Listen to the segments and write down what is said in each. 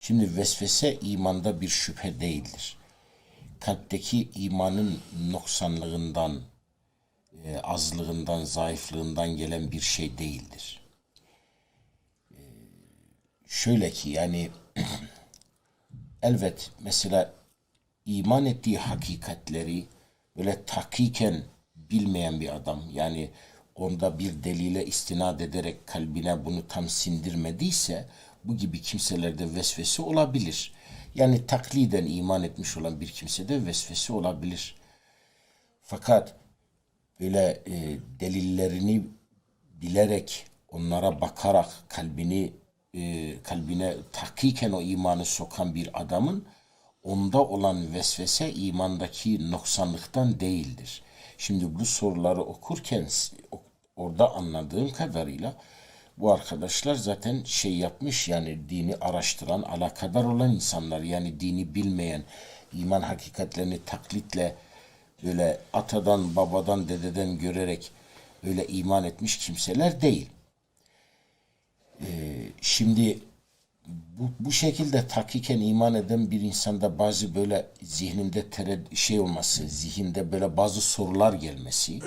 Şimdi vesvese imanda bir şüphe değildir. Kalpteki imanın noksanlığından, e, azlığından, zayıflığından gelen bir şey değildir. E, şöyle ki yani elbet mesela iman ettiği hakikatleri böyle tahkiken bilmeyen bir adam yani onda bir delile istinad ederek kalbine bunu tam sindirmediyse bu gibi kimselerde vesvese olabilir. Yani takliden iman etmiş olan bir kimsede vesvese olabilir. Fakat böyle e, delillerini bilerek onlara bakarak kalbini e, kalbine tahkiken o imanı sokan bir adamın onda olan vesvese imandaki noksanlıktan değildir. Şimdi bu soruları okurken orada anladığım kadarıyla bu arkadaşlar zaten şey yapmış yani dini araştıran, alakadar olan insanlar yani dini bilmeyen, iman hakikatlerini taklitle böyle atadan, babadan, dededen görerek öyle iman etmiş kimseler değil. Şimdi bu, bu şekilde takiken iman eden bir insanda bazı böyle zihninde tered şey olması, zihinde böyle bazı sorular gelmesi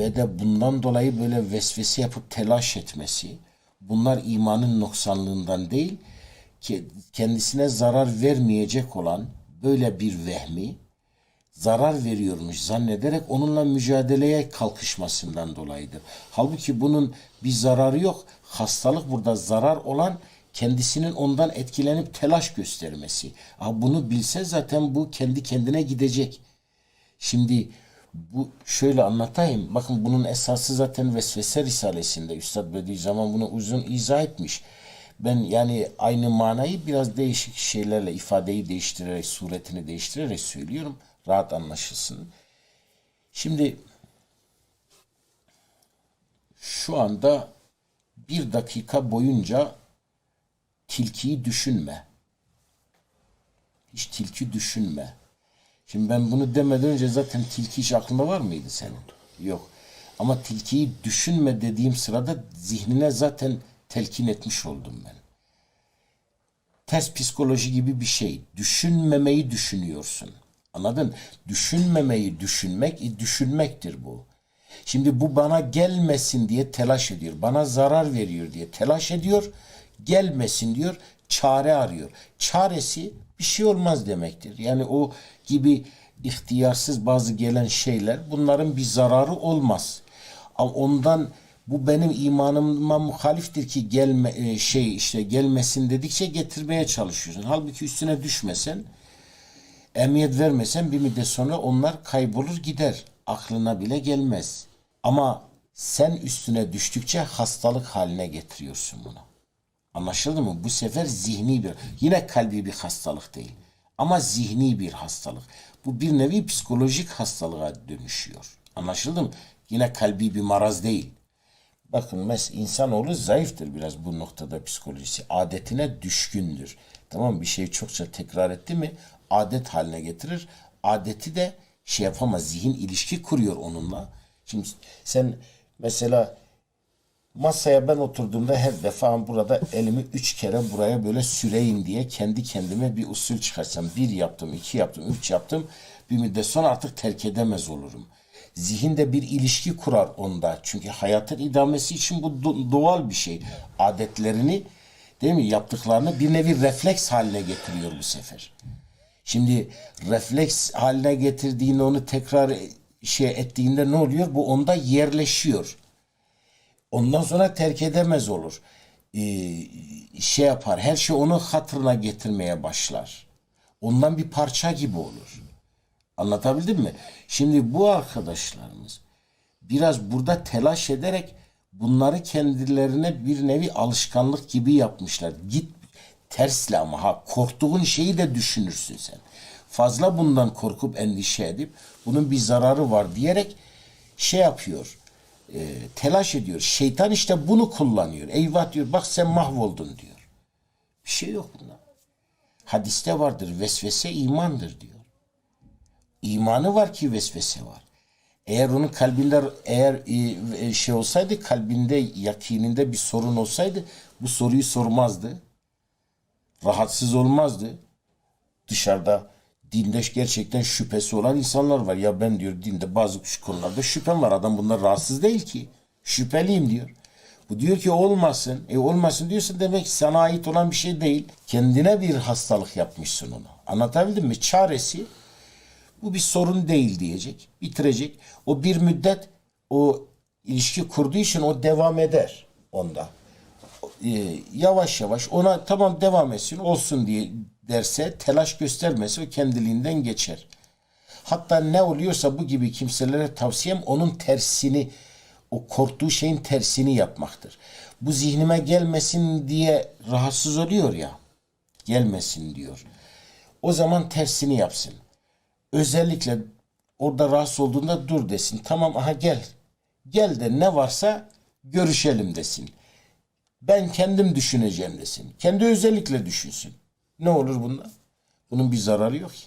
ve de bundan dolayı böyle vesvese yapıp telaş etmesi, bunlar imanın noksanlığından değil, ki kendisine zarar vermeyecek olan böyle bir vehmi zarar veriyormuş zannederek onunla mücadeleye kalkışmasından dolayıdır. Halbuki bunun bir zararı yok. Hastalık burada zarar olan kendisinin ondan etkilenip telaş göstermesi. Ha bunu bilse zaten bu kendi kendine gidecek. Şimdi bu şöyle anlatayım. Bakın bunun esası zaten Vesvese Risalesi'nde Üstad Bediüzzaman bunu uzun izah etmiş. Ben yani aynı manayı biraz değişik şeylerle ifadeyi değiştirerek, suretini değiştirerek söylüyorum. Rahat anlaşılsın. Şimdi şu anda bir dakika boyunca tilkiyi düşünme. Hiç tilki düşünme. Şimdi ben bunu demeden önce zaten tilki hiç aklında var mıydı senin? Yok. Ama tilkiyi düşünme dediğim sırada zihnine zaten telkin etmiş oldum ben. Ters psikoloji gibi bir şey. Düşünmemeyi düşünüyorsun. Anladın? Düşünmemeyi düşünmek, e, düşünmektir bu. Şimdi bu bana gelmesin diye telaş ediyor. Bana zarar veriyor diye telaş ediyor. Gelmesin diyor. Çare arıyor. Çaresi bir şey olmaz demektir. Yani o gibi ihtiyarsız bazı gelen şeyler bunların bir zararı olmaz. Ama ondan bu benim imanıma muhaliftir ki gelme e, şey işte gelmesin dedikçe getirmeye çalışıyorsun. Halbuki üstüne düşmesen emniyet vermesen bir müddet sonra onlar kaybolur gider. Aklına bile gelmez. Ama sen üstüne düştükçe hastalık haline getiriyorsun bunu. Anlaşıldı mı? Bu sefer zihni bir, yine kalbi bir hastalık değil. Ama zihni bir hastalık. Bu bir nevi psikolojik hastalığa dönüşüyor. Anlaşıldı mı? Yine kalbi bir maraz değil. Bakın mes insanoğlu zayıftır biraz bu noktada psikolojisi. Adetine düşkündür. Tamam bir şeyi çokça tekrar etti mi adet haline getirir. Adeti de şey yapamaz. Zihin ilişki kuruyor onunla. Şimdi sen mesela masaya ben oturduğumda her defa burada elimi üç kere buraya böyle süreyim diye kendi kendime bir usul çıkarsam. Bir yaptım, iki yaptım, üç yaptım. Bir müddet sonra artık terk edemez olurum. Zihinde bir ilişki kurar onda. Çünkü hayatın idamesi için bu do- doğal bir şey. Adetlerini değil mi yaptıklarını bir nevi refleks haline getiriyor bu sefer. Şimdi refleks haline getirdiğinde onu tekrar şey ettiğinde ne oluyor? Bu onda yerleşiyor. Ondan sonra terk edemez olur. Ee, şey yapar. Her şey onu hatırına getirmeye başlar. Ondan bir parça gibi olur. Anlatabildim mi? Şimdi bu arkadaşlarımız biraz burada telaş ederek bunları kendilerine bir nevi alışkanlık gibi yapmışlar. Git tersle ama ha korktuğun şeyi de düşünürsün sen. Fazla bundan korkup endişe edip bunun bir zararı var diyerek şey yapıyor. E, telaş ediyor. Şeytan işte bunu kullanıyor. Eyvah diyor bak sen mahvoldun diyor. Bir şey yok bunda. Hadiste vardır vesvese imandır diyor. İmanı var ki vesvese var. Eğer onun kalbinde eğer e, e, şey olsaydı kalbinde yakininde bir sorun olsaydı bu soruyu sormazdı. rahatsız olmazdı. Dışarıda dinde gerçekten şüphesi olan insanlar var. Ya ben diyor dinde bazı konularda şüphem var. Adam bunlar rahatsız değil ki. Şüpheliyim diyor. Bu diyor ki olmasın. E olmasın diyorsa demek sana ait olan bir şey değil. Kendine bir hastalık yapmışsın onu. Anlatabildim mi? Çaresi bu bir sorun değil diyecek. Bitirecek. O bir müddet o ilişki kurduğu için o devam eder onda. Ee, yavaş yavaş ona tamam devam etsin olsun diye derse telaş göstermesi o kendiliğinden geçer. Hatta ne oluyorsa bu gibi kimselere tavsiyem onun tersini o korktuğu şeyin tersini yapmaktır. Bu zihnime gelmesin diye rahatsız oluyor ya. Gelmesin diyor. O zaman tersini yapsın. Özellikle orada rahatsız olduğunda dur desin. Tamam aha gel. Gel de ne varsa görüşelim desin. Ben kendim düşüneceğim desin. Kendi özellikle düşünsün. Ne olur bundan? Bunun bir zararı yok ki.